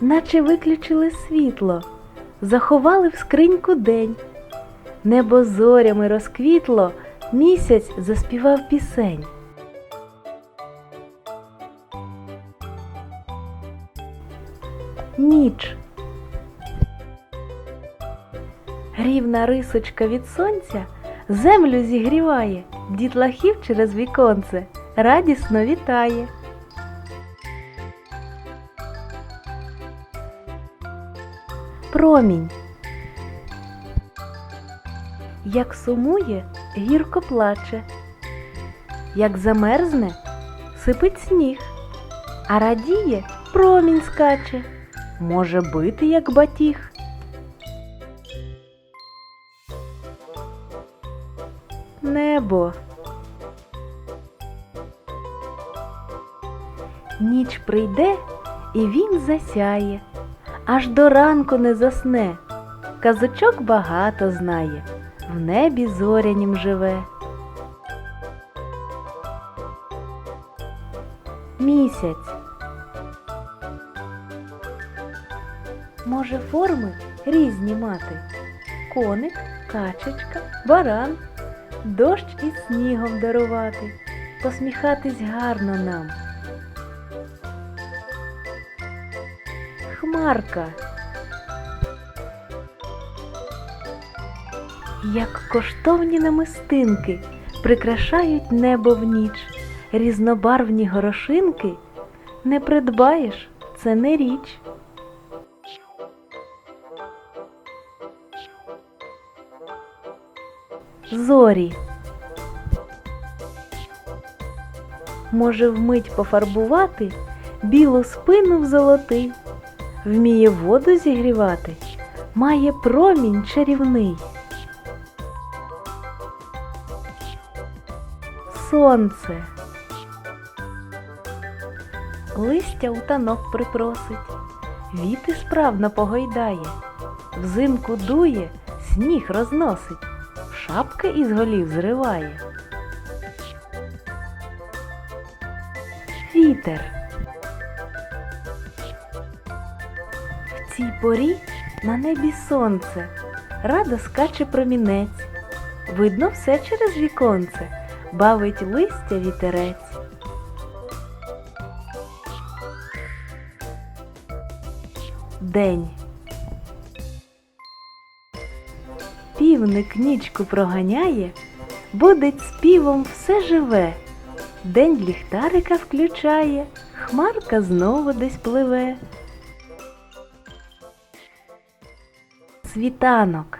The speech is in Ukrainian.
наче виключили світло, заховали в скриньку день. Небо зорями розквітло, місяць заспівав пісень. Ніч. Рівна рисочка від сонця землю зігріває, дітлахів через віконце радісно вітає. Промінь. Як сумує, гірко плаче, як замерзне, сипить сніг, а радіє, промінь скаче, може бити, як батіг. Небо. Ніч прийде, і він засяє, аж до ранку не засне. Казочок багато знає, в небі зорянім живе. Місяць. Може форми різні мати. Коник, качечка, баран, дощ із снігом дарувати, посміхатись гарно нам. Хмарка. Як коштовні намистинки прикрашають небо в ніч, різнобарвні горошинки не придбаєш, це не річ. Зорі. Може вмить пофарбувати білу спину в золотий, вміє воду зігрівати, має промінь чарівний. Сонце. Листя у танок припросить, віти справно погойдає, взимку дує, сніг розносить, шапки із голів зриває. Вітер. Цій порі на небі сонце, радо скаче промінець. Видно все через віконце, бавить листя вітерець. День. Півник нічку проганяє, будить співом все живе. День ліхтарика включає, хмарка знову десь пливе. Світанок.